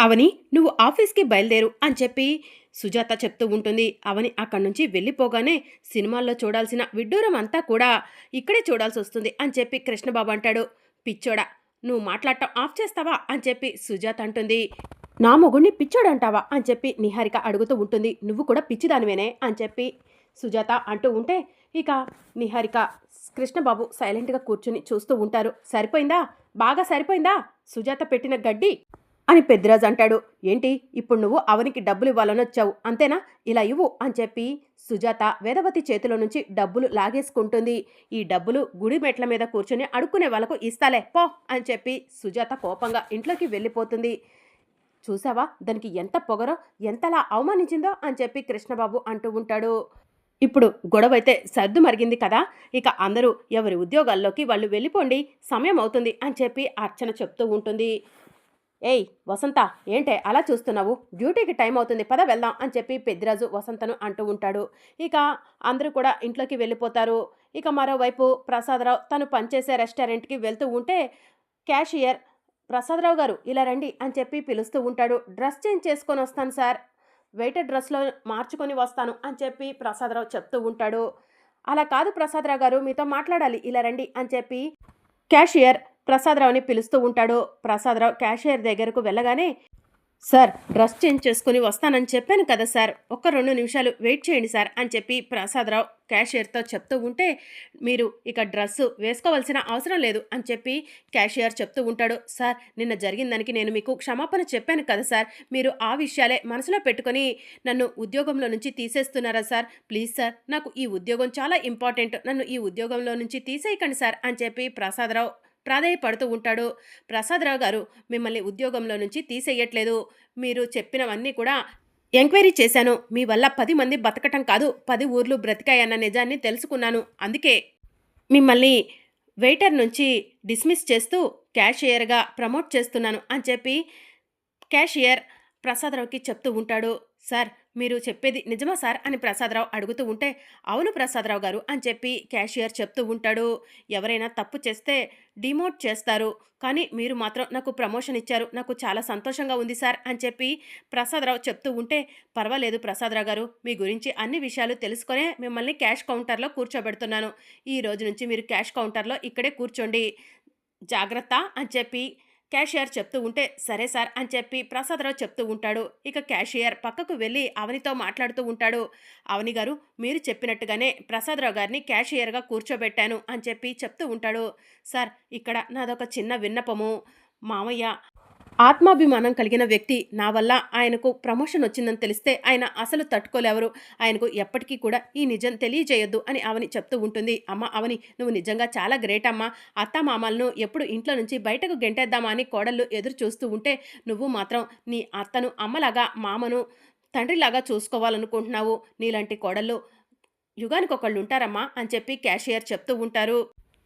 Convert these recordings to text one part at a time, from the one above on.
అవని నువ్వు ఆఫీస్కి బయలుదేరు అని చెప్పి సుజాత చెప్తూ ఉంటుంది. అవని అక్కడి నుంచి వెళ్ళిపోగానే సినిమాల్లో చూడాల్సిన విడ్డూరం అంతా కూడా ఇక్కడే చూడాల్సి వస్తుంది అని చెప్పి కృష్ణబాబు అంటాడు. పిచ్చోడా నువ్వు మాట్లాడటం ఆఫ్ చేస్తావా? అని చెప్పి సుజాత అంటుంది. నా మొగుడిని పిచ్చోడంటావా అని చెప్పి నిహారిక అడుగుతూ ఉంటుంది. నువ్వు కూడా పిచ్చిదానివేనే? అని చెప్పి సుజాత అంటూ ఉంటే ఇక నిహారిక కృష్ణబాబు సైలెంట్గా కూర్చుని చూస్తూ ఉంటారు. సరిపోయిందా? బాగా సరిపోయిందా? సుజాత పెట్టిన గడ్డి అని పెద్దిరాజు అంటాడు. ఏంటి? ఇప్పుడు నువ్వు అవనికి డబ్బులు ఇవ్వాలని వచ్చావు. అంతేనా? ఇలా ఇవ్వు అని చెప్పి సుజాత వేదవతి చేతిలో నుంచి డబ్బులు లాగేసుకుంటుంది. ఈ డబ్బులు గుడి మెట్ల మీద కూర్చొని అడుక్కునే వాళ్ళకు ఇస్తాలే. పో అని చెప్పి సుజాత కోపంగా ఇంట్లోకి వెళ్ళిపోతుంది. చూసావా? దానికి ఎంత పొగరో ఎంతలా అవమానించిందో అని చెప్పి కృష్ణబాబు అంటూ ఉంటాడు. ఇప్పుడు గొడవ అయితే సర్దు మరిగింది కదా? ఇక అందరూ ఎవరి ఉద్యోగాల్లోకి వాళ్ళు వెళ్ళిపోండి. సమయం అవుతుంది అని చెప్పి అర్చన చెప్తూ ఉంటుంది. ఏయ్ వసంత ఏంటే అలా చూస్తున్నావు? డ్యూటీకి టైం అవుతుంది పద వెళ్దాం అని చెప్పి పెద్దిరాజు వసంతను అంటూ ఉంటాడు. ఇక అందరూ కూడా ఇంట్లోకి వెళ్ళిపోతారు. ఇక మరోవైపు ప్రసాదరావు తను పనిచేసే రెస్టారెంట్కి వెళ్తూ ఉంటే క్యాషియర్ ప్రసాదరావు గారు ఇలా రండి అని చెప్పి పిలుస్తూ ఉంటాడు. డ్రెస్ చేంజ్ చేసుకొని వస్తాను సార్. వెయిటర్ డ్రెస్లో మార్చుకొని వస్తాను అని చెప్పి ప్రసాదరావు చెప్తూ ఉంటాడు. అలా కాదు ప్రసాదరావు గారు మీతో మాట్లాడాలి ఇలా రండి అని చెప్పి క్యాషియర్ ప్రసాదరావుని పిలుస్తూ ఉంటాడు. ప్రసాదరావు క్యాషియర్ దగ్గరకు వెళ్ళగానే సార్ డ్రెస్ చేంజ్ చేసుకుని వస్తానని చెప్పాను కదా సార్. ఒక్క రెండు నిమిషాలు వెయిట్ చేయండి సార్ అని చెప్పి ప్రసాదరావు క్యాషియర్తో చెప్తూ ఉంటే మీరు ఇక డ్రెస్సు వేసుకోవాల్సిన అవసరం లేదు అని చెప్పి క్యాషియర్ చెప్తూ ఉంటాడు. సార్ నిన్న జరిగిన దానికి నేను మీకు క్షమాపణ చెప్పాను కదా సార్. మీరు ఆ విషయాలే మనసులో పెట్టుకొని నన్ను ఉద్యోగంలో నుంచి తీసేస్తున్నారా సార్? ప్లీజ్ సార్ నాకు ఈ ఉద్యోగం చాలా ఇంపార్టెంట్. నన్ను ఈ ఉద్యోగంలో నుంచి తీసేయకండి సార్ అని చెప్పి ప్రసాదరావు ప్రాధాయపడుతూ ఉంటాడు. ప్రసాదరావు గారు మిమ్మల్ని ఉద్యోగంలో నుంచి తీసేయట్లేదు. మీరు చెప్పినవన్నీ కూడా ఎంక్వైరీ చేశాను. మీ వల్ల పది మంది బతకటం కాదు పది ఊర్లు బ్రతికాయన్న నిజాన్ని తెలుసుకున్నాను. అందుకే మిమ్మల్ని వెయిటర్ నుంచి డిస్మిస్ చేస్తూ క్యాషియర్గా ప్రమోట్ చేస్తున్నాను అని చెప్పి క్యాషియర్ ప్రసాదరావుకి చెప్తూ ఉంటాడు. సార్ మీరు చెప్పేది నిజమా సార్? అని ప్రసాదరావు అడుగుతూ ఉంటే అవును ప్రసాదరావు గారు అని చెప్పి క్యాషియర్ చెప్తూ ఉంటాడు. ఎవరైనా తప్పు చేస్తే డిమోట్ చేస్తారు. కానీ మీరు మాత్రం నాకు ప్రమోషన్ ఇచ్చారు. నాకు చాలా సంతోషంగా ఉంది సార్ అని చెప్పి ప్రసాదరావు చెప్తూ ఉంటే పర్వాలేదు ప్రసాదరావు గారు మీ గురించి అన్ని విషయాలు తెలుసుకునే మిమ్మల్ని క్యాష్ కౌంటర్లో కూర్చోబెడుతున్నాను. ఈ రోజు నుంచి మీరు క్యాష్ కౌంటర్లో ఇక్కడే కూర్చోండి. జాగ్రత్త అని చెప్పి క్యాషియర్ చెప్తూ ఉంటే సరే సార్ అని చెప్పి ప్రసాదరావు చెప్తూ ఉంటాడు. ఇక క్యాషియర్ పక్కకు వెళ్ళి అవనితో మాట్లాడుతూ ఉంటాడు. అవని గారు మీరు చెప్పినట్టుగానే ప్రసాదరావు గారిని క్యాషియర్గా కూర్చోబెట్టాను అని చెప్పి చెప్తూ ఉంటాడు. సార్ ఇక్కడ నాదొక చిన్న విన్నపము. మామయ్య ఆత్మాభిమానం కలిగిన వ్యక్తి నా వల్ల ఆయనకు ప్రమోషన్ వచ్చిందని తెలిస్తే ఆయన అసలు తట్టుకోలేవరు. ఆయనకు ఎప్పటికీ కూడా ఈ నిజం తెలియజేయొద్దు అని అవని చెప్తూ ఉంటుంది. అమ్మ అవని నువ్వు నిజంగా చాలా గ్రేట్ అమ్మా. అత్త మామలను ఎప్పుడు ఇంట్లో నుంచి బయటకు గెంటేద్దామా అని కోడళ్ళు ఎదురు చూస్తూ ఉంటే నువ్వు మాత్రం నీ అత్తను అమ్మలాగా మామను తండ్రిలాగా చూసుకోవాలనుకుంటున్నావు. నీలాంటి కోడళ్ళు యుగానికి ఒకళ్ళు ఉంటారమ్మా అని చెప్పి క్యాషియర్ చెప్తూ ఉంటారు.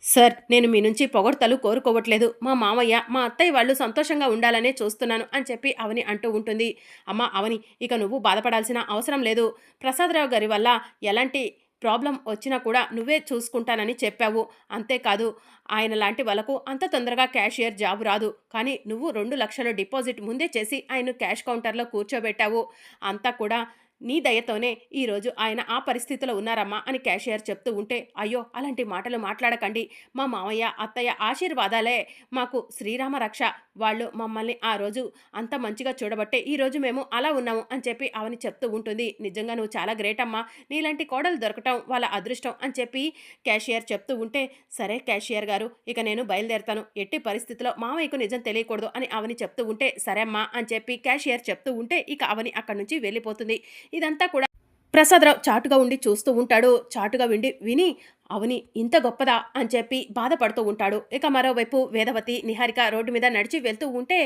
సార్ నేను మీ నుంచి పొగడ్తలు కోరుకోవట్లేదు. మా మామయ్య మా అత్తయ్య వాళ్ళు సంతోషంగా ఉండాలనే చూస్తున్నాను అని చెప్పి అవని అంటూ ఉంటుంది. అమ్మ అవని ఇక నువ్వు బాధపడాల్సిన అవసరం లేదు. ప్రసాదరావు గారి వల్ల ఎలాంటి ప్రాబ్లం వచ్చినా కూడా నువ్వే చూసుకుంటానని చెప్పావు. అంతేకాదు ఆయన లాంటి వాళ్ళకు అంత తొందరగా క్యాషియర్ జాబ్ రాదు. కానీ నువ్వు రెండు లక్షల డిపాజిట్ ముందే చేసి ఆయన క్యాష్ కౌంటర్లో కూర్చోబెట్టావు. అంతా కూడా నీ దయతోనే ఈరోజు ఆయన ఆ పరిస్థితిలో ఉన్నారమ్మా అని క్యాషియర్ చెప్తూ ఉంటే అయ్యో అలాంటి మాటలు మాట్లాడకండి. మా మామయ్య అత్తయ్య ఆశీర్వాదాలే మాకు శ్రీరామ రక్ష. వాళ్ళు మమ్మల్ని ఆ రోజు అంత మంచిగా చూడబట్టే ఈరోజు మేము అలా ఉన్నాము అని చెప్పి అవని చెప్తూ ఉంటుంది. నిజంగా నువ్వు చాలా గ్రేట్ అమ్మా. నీలాంటి కోడలు దొరకటం వాళ్ళ అదృష్టం అని చెప్పి క్యాషియర్ చెప్తూ ఉంటే సరే క్యాషియర్ గారు ఇక నేను బయలుదేరుతాను. ఎట్టి పరిస్థితిలో మామయ్యకు నిజం తెలియకూడదు అని అవని చెప్తూ ఉంటే సరే అమ్మా అని చెప్పి క్యాషియర్ చెప్తూ ఉంటే ఇక అవని అక్కడి నుంచి వెళ్ళిపోతుంది. ఇదంతా కూడా ప్రసాదరావు చాటుగా ఉండి చూస్తూ ఉంటాడు. చాటుగా విండి విని అవని ఇంత గొప్పదా? అని చెప్పి బాధపడుతూ ఉంటాడు. ఇక మరోవైపు వేదవతి నిహారిక రోడ్డు మీద నడిచి వెళ్తూ ఉంటే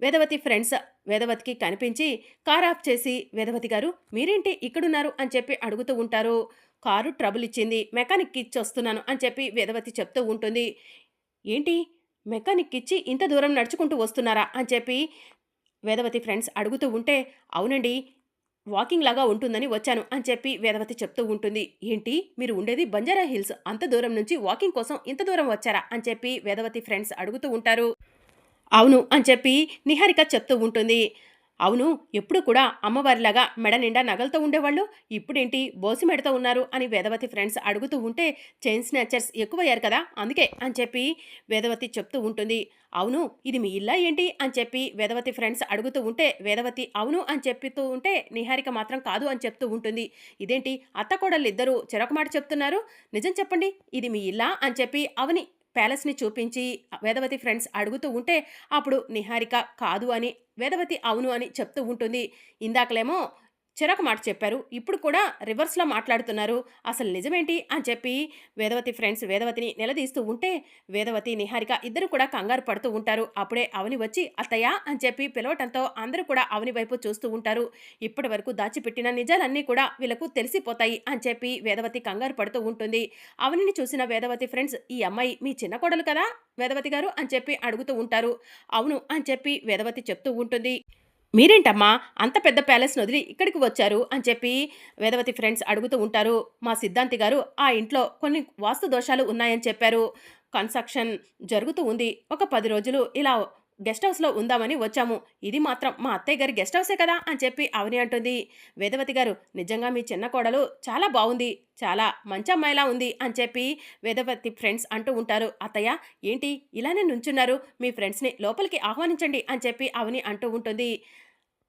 వేదవతి ఫ్రెండ్స్ వేదవతికి కనిపించి కార్ ఆఫ్ చేసి వేదవతి గారు మీరేంటి ఇక్కడున్నారు? అని చెప్పి అడుగుతూ ఉంటారు. కారు ట్రబుల్ ఇచ్చింది మెకానిక్ ఇచ్చి వస్తున్నాను అని చెప్పి వేదవతి చెప్తూ ఉంటుంది. ఏంటి? మెకానిక్ ఇచ్చి ఇంత దూరం నడుచుకుంటూ వస్తున్నారా? అని చెప్పి వేదవతి ఫ్రెండ్స్ అడుగుతూ ఉంటే అవునండి వాకింగ్ లాగా ఉంటుందని వచ్చాను అని చెప్పి వేదవతి చెప్తూ ఉంటుంది. ఏంటి? మీరు ఉండేది బంజారా హిల్స్. అంత దూరం నుంచి వాకింగ్ కోసం ఇంత దూరం వచ్చారా? అని చెప్పి వేదవతి ఫ్రెండ్స్ అడుగుతూ ఉంటారు. అవును అని చెప్పి నిహారిక చెప్తూ ఉంటుంది. అవును ఎప్పుడు కూడా అమ్మవారిలాగా మెడ నిండా నగలతో ఉండేవాళ్ళు ఇప్పుడేంటి బోసి మెడతో ఉన్నారు అని వేదవతి ఫ్రెండ్స్ అడుగుతూ ఉంటే చైన్ స్నాచర్స్ ఎక్కువయ్యారు కదా అందుకే అని చెప్పి వేదవతి చెప్తూ ఉంటుంది. అవును ఇది మీ ఇల్లా ఏంటి? అని చెప్పి వేదవతి ఫ్రెండ్స్ అడుగుతూ ఉంటే వేదవతి అవును అని చెప్తూ ఉంటే నిహారిక మాత్రం కాదు అని చెప్తూ ఉంటుంది. ఇదేంటి? అత్త కోడళ్ళు ఇద్దరు చెరొక మాట చెప్తున్నారు. నిజం చెప్పండి ఇది మీ ఇల్లా? అని చెప్పి అవని ప్యాలెస్ని చూపించి వేదవతి ఫ్రెండ్స్ అడుగుతూ ఉంటే అప్పుడు నిహారిక కాదు అని వేదవతి అవును అని చెప్తూ ఉంటుంది. ఇందాకలేమో చెరొక మాట చెప్పారు. ఇప్పుడు కూడా రివర్స్లో మాట్లాడుతున్నారు. అసలు నిజమేంటి అని చెప్పి వేదవతి ఫ్రెండ్స్ వేదవతిని నిలదీస్తూ ఉంటే వేదవతి నిహారిక ఇద్దరు కూడా కంగారు పడుతూ ఉంటారు. అప్పుడే అవని వచ్చి అత్తయ్య అని చెప్పి పిలవటంతో అందరూ కూడా అవని వైపు చూస్తూ ఉంటారు. ఇప్పటి వరకు దాచిపెట్టిన నిజాలన్నీ కూడా వీళ్ళకు తెలిసిపోతాయి అని చెప్పి వేదవతి కంగారు పడుతూ ఉంటుంది. అవనిని చూసిన వేదవతి ఫ్రెండ్స్ ఈ అమ్మాయి మీ చిన్న కోడలు కదా వేదవతి గారు అని చెప్పి అడుగుతూ ఉంటారు. అవును అని చెప్పి వేదవతి చెప్తూ ఉంటుంది. మీరేంటమ్మా అంత పెద్ద ప్యాలెస్ని వదిలి ఇక్కడికి వచ్చారు అని చెప్పి వేదవతి ఫ్రెండ్స్ అడుగుతూ ఉంటారు. మా సిద్ధాంతి గారు ఆ ఇంట్లో కొన్ని వాస్తు దోషాలు ఉన్నాయని చెప్పారు. కన్స్ట్రక్షన్ జరుగుతూ ఉంది. ఒక పది రోజులు ఇలా గెస్ట్ హౌస్లో ఉందామని వచ్చాము. ఇది మాత్రం మా అత్తయ్య గారి గెస్ట్ హౌసే కదా అని చెప్పి అవని అంటుంది. వేదవతి గారు నిజంగా మీ చిన్న కోడలు చాలా బాగుంది చాలా మంచి అమ్మాయిలా ఉంది అని చెప్పి వేదవతి ఫ్రెండ్స్ అంటూ ఉంటారు. అత్తయ్య ఏంటి? ఇలానే నుంచున్నారు. మీ ఫ్రెండ్స్ని లోపలికి ఆహ్వానించండి అని చెప్పి అవని అంటూ ఉంటుంది.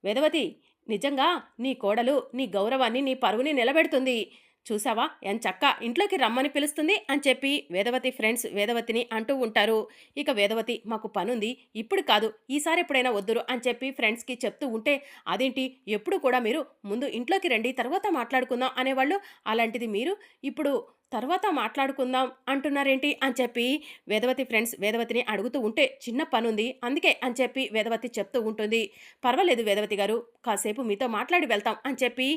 వేదవతి నిజంగా నీ కోడలు నీ గౌరవాన్ని నీ పరువుని నిలబెడుతుంది. చూసావా? చక్క ఇంట్లోకి రమ్మని పిలుస్తుంది అని చెప్పి వేదవతి ఫ్రెండ్స్ వేదవతిని అంటూ ఉంటారు. ఇక వేదవతి మాకు పనుంది ఇప్పుడు కాదు ఈసారి ఎప్పుడైనా వద్దురు అని చెప్పి ఫ్రెండ్స్కి చెప్తూ ఉంటే అదేంటి ఎప్పుడు కూడా మీరు ముందు ఇంట్లోకి రండి తర్వాత మాట్లాడుకుందాం అనేవాళ్ళు అలాంటిది మీరు ఇప్పుడు తర్వాత మాట్లాడుకుందాం అంటున్నారేంటి? అని చెప్పి వేదవతి ఫ్రెండ్స్ వేదవతిని అడుగుతూ ఉంటే చిన్న పనుంది అందుకే అని చెప్పి వేదవతి చెప్తూ ఉంటుంది. పర్వాలేదు వేదవతి గారు కాసేపు మీతో మాట్లాడి వెళ్తాం అని చెప్పి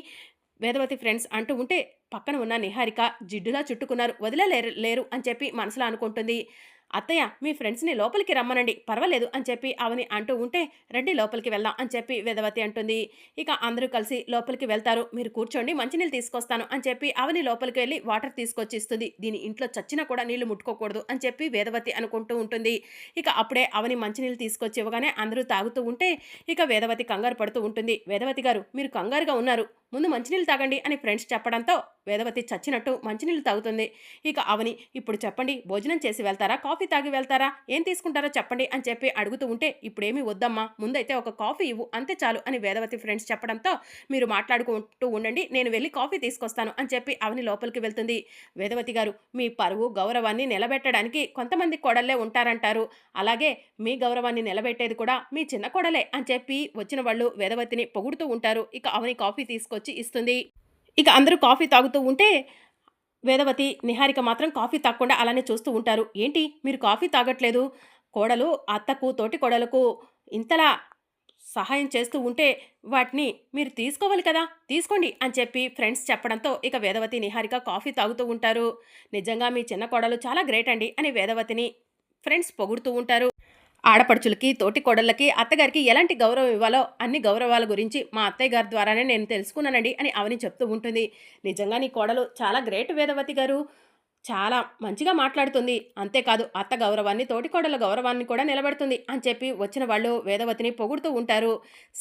వేదవతి ఫ్రెండ్స్ అంటూ ఉంటే పక్కన ఉన్న నిహారిక జిడ్డులా చుట్టుకున్నారు వదిలేలేరు లేరు అని చెప్పి మనసులో అనుకుంటుంది. అత్తయ్య మీ ఫ్రెండ్స్ని లోపలికి రమ్మనండి. పర్వాలేదు అని చెప్పి అవని అంటూ ఉంటే రండి లోపలికి వెళ్దాం అని చెప్పి వేదవతి అంటుంది. ఇక అందరూ కలిసి లోపలికి వెళ్తారు. మీరు కూర్చోండి మంచినీళ్ళు తీసుకొస్తాను అని చెప్పి అవని లోపలికి వెళ్ళి వాటర్ తీసుకొచ్చి ఇస్తుంది దీని ఇంట్లో చచ్చినా కూడా నీళ్ళు ముట్టుకోకూడదు అని చెప్పి వేదవతి అనుకుంటూ ఉంటుంది. ఇక అప్పుడే అవని మంచినీళ్ళు తీసుకొచ్చి ఇవ్వగానే అందరూ తాగుతూ ఉంటే ఇక వేదవతి కంగారు పడుతూ ఉంటుంది. వేదవతి గారు మీరు కంగారుగా ఉన్నారు. ముందు మంచినీళ్ళు తాగండి అని ఫ్రెండ్స్ చెప్పడంతో వేదవతి చచ్చినట్టు మంచినీళ్ళు తాగుతుంది. ఇక అవని ఇప్పుడు చెప్పండి భోజనం చేసి వెళ్తారా? కాఫీ కాఫీ తాగి వెళ్తారా? ఏం తీసుకుంటారో చెప్పండి అని చెప్పి అడుగుతూ ఉంటే ఇప్పుడేమీ వద్దమ్మా ముందైతే ఒక కాఫీ ఇవ్వు అంతే చాలు అని వేదవతి ఫ్రెండ్స్ చెప్పడంతో మీరు మాట్లాడుకుంటూ ఉండండి నేను వెళ్ళి కాఫీ తీసుకొస్తాను అని చెప్పి అవని లోపలికి వెళ్తుంది. వేదవతి గారు మీ పరువు గౌరవాన్ని నిలబెట్టడానికి కొంతమంది కొడల్లే ఉంటారంటారు. అలాగే మీ గౌరవాన్ని నిలబెట్టేది కూడా మీ చిన్న కోడలే అని చెప్పి వచ్చిన వాళ్ళు వేదవతిని పొగుడుతూ ఉంటారు. ఇక అవని కాఫీ తీసుకొచ్చి ఇస్తుంది. ఇక అందరూ కాఫీ తాగుతూ ఉంటే వేదవతి నిహారిక మాత్రం కాఫీ తాగకుండా అలానే చూస్తూ ఉంటారు. ఏంటి? మీరు కాఫీ తాగట్లేదు. కోడలు అత్తకు తోటి కోడలకు ఇంతలా సహాయం చేస్తూ ఉంటే వాటిని మీరు తీసుకోవాలి కదా? తీసుకోండి అని చెప్పి ఫ్రెండ్స్ చెప్పడంతో ఇక వేదవతి నిహారిక కాఫీ తాగుతూ ఉంటారు. నిజంగా మీ చిన్న కోడలు చాలా గ్రేట్ అండి అని వేదవతిని ఫ్రెండ్స్ పొగుడుతూ ఉంటారు. ఆడపడుచులకి తోటి కోడళ్ళకి అత్తగారికి ఎలాంటి గౌరవం ఇవ్వాలో అన్ని గౌరవాల గురించి మా అత్తయ్య గారి ద్వారానే నేను తెలుసుకున్నానండి అని అవని చెప్తూ ఉంటుంది. నిజంగా నీ కోడలు చాలా గ్రేట్ వేదవతి గారు. చాలా మంచిగా మాట్లాడుతుంది. అంతేకాదు అత్త గౌరవాన్ని తోటి కోడల గౌరవాన్ని కూడా నిలబెడుతుంది అని చెప్పి వచ్చిన వాళ్ళు వేదవతిని పొగుడుతూ ఉంటారు.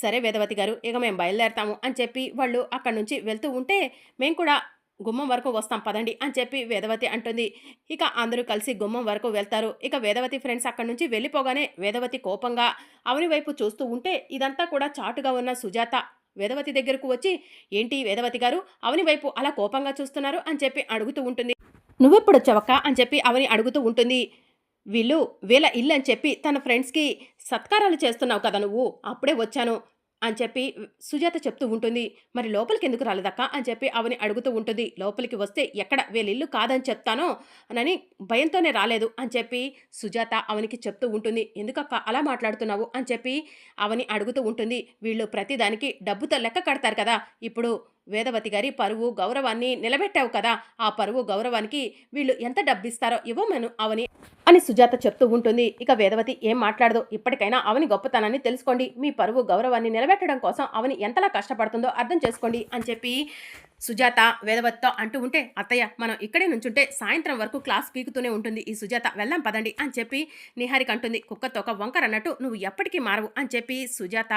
సరే వేదవతి గారు ఇక మేము బయలుదేరతాము అని చెప్పి వాళ్ళు అక్కడి నుంచి వెళ్తూ ఉంటే మేము కూడా గుమ్మం వరకు వస్తాం పదండి అని చెప్పి వేదవతి అంటుంది. ఇక అందరూ కలిసి గుమ్మం వరకు వెళ్తారు. ఇక వేదవతి ఫ్రెండ్స్ అక్కడి నుంచి వెళ్ళిపోగానే వేదవతి కోపంగా అవని వైపు చూస్తూ ఉంటే ఇదంతా కూడా చాటుగా ఉన్న సుజాత. వేదవతి దగ్గరకు వచ్చి ఏంటి వేదవతి గారు? అవని వైపు అలా కోపంగా చూస్తున్నారు? అని చెప్పి అడుగుతూ ఉంటుంది. నువ్వెప్పుడు వచ్చావక్క? అని చెప్పి అవని అడుగుతూ ఉంటుంది. వీళ్ళు వీళ్ళ ఇల్లు అని చెప్పి తన ఫ్రెండ్స్కి సత్కారాలు చేస్తున్నావు కదా నువ్వు? అప్పుడే వచ్చాను. అని చెప్పి సుజాత చెప్తూ ఉంటుంది. మరి లోపలికి ఎందుకు రాలేదక్క? అని చెప్పి అవని అడుగుతూ ఉంటుంది. లోపలికి వస్తే ఎక్కడ వీళ్ళిల్లు కాదని చెప్తానో అని భయంతోనే రాలేదు అని చెప్పి సుజాత అవనికి చెప్తూ ఉంటుంది. ఎందుకక్క అలా మాట్లాడుతున్నావు? అని చెప్పి అవని అడుగుతూ ఉంటుంది. వీళ్ళు ప్రతిదానికి డబ్బుతో లెక్క కడతారు కదా ఇప్పుడు వేదవతి గారి పరువు గౌరవాన్ని నిలబెట్టావు కదా ఆ పరువు గౌరవానికి వీళ్ళు ఎంత డబ్బిస్తారో ఇవ్వమను అవని అని సుజాత చెప్తూ ఉంటుంది. ఇక వేదవతి ఏం మాట్లాడదు. ఇప్పటికైనా అవని గొప్పతనాన్ని తెలుసుకోండి. మీ పరువు గౌరవాన్ని నిలబెట్టడం కోసం అవని ఎంతలా కష్టపడుతుందో అర్థం చేసుకోండి అని చెప్పి సుజాత వేదవతితో అంటూ ఉంటే అత్తయ్య మనం ఇక్కడే నుంచుంటే సాయంత్రం వరకు క్లాస్ పీకుతూనే ఉంటుంది. ఈ సుజాత వెళ్దాం పదండి అని చెప్పి నిహారిక అంటుంది. కుక్కతో ఒక వంకర అన్నట్టు నువ్వు ఎప్పటికీ మారవు అని చెప్పి సుజాత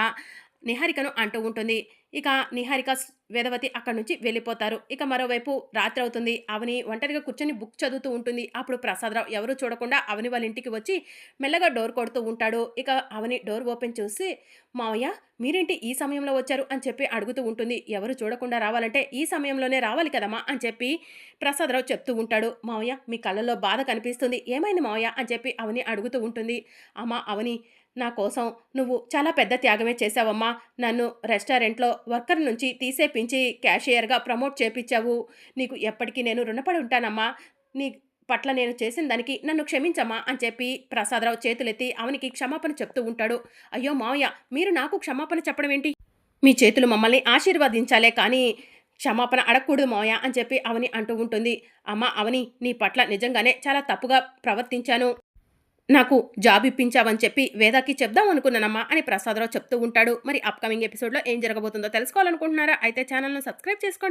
నిహారికను అంటూ ఉంటుంది. ఇక నిహారిక స్- వేదవతి అక్కడి నుంచి వెళ్ళిపోతారు. ఇక మరోవైపు రాత్రి అవుతుంది. అవని ఒంటరిగా కూర్చొని బుక్ చదువుతూ ఉంటుంది. అప్పుడు ప్రసాదరావు ఎవరూ చూడకుండా అవని వాళ్ళ ఇంటికి వచ్చి మెల్లగా డోర్ కొడుతూ ఉంటాడు. ఇక అవని డోర్ ఓపెన్ చూసి మావయ్య మీరేంటి ఈ సమయంలో వచ్చారు? అని చెప్పి అడుగుతూ ఉంటుంది. ఎవరు చూడకుండా రావాలంటే ఈ సమయంలోనే రావాలి కదమ్మా? అని చెప్పి ప్రసాదరావు చెప్తూ ఉంటాడు. మావయ్య మీ కళ్ళల్లో బాధ కనిపిస్తుంది. ఏమైంది మావయ్య? అని చెప్పి అవని అడుగుతూ ఉంటుంది. అమ్మా అవని నా కోసం నువ్వు చాలా పెద్ద త్యాగమే చేశావమ్మా. నన్ను రెస్టారెంట్లో వర్కర్ నుంచి తీసేపించి క్యాషియర్గా ప్రమోట్ చేపించావు. నీకు ఎప్పటికీ నేను రుణపడి ఉంటానమ్మా. నీ పట్ల నేను చేసిన దానికి నన్ను క్షమించమ్మా అని చెప్పి ప్రసాదరావు చేతులెత్తి అవనికి క్షమాపణ చెప్తూ ఉంటాడు. అయ్యో మావయ్య మీరు నాకు క్షమాపణ చెప్పడం ఏంటి? మీ చేతులు మమ్మల్ని ఆశీర్వదించాలే కానీ క్షమాపణ అడగకూడదు మావయ్య అని చెప్పి అవని అంటూ ఉంటుంది. అమ్మ అవని నీ పట్ల నిజంగానే చాలా తప్పుగా ప్రవర్తించాను. నాకు జాబ్ ఇప్పించావని చెప్పి వేదాకి చెప్దాం అనుకున్నానమ్మా అని ప్రసాదరావు చెప్తూ ఉంటాడు. మరి అప్కమింగ్ ఎపిసోడ్లో ఏం జరగబోతుందో తెలుసుకోవాలనుకుంటున్నారా? అయితే ఛానల్ను సబ్స్క్రైబ్ చేసుకోండి.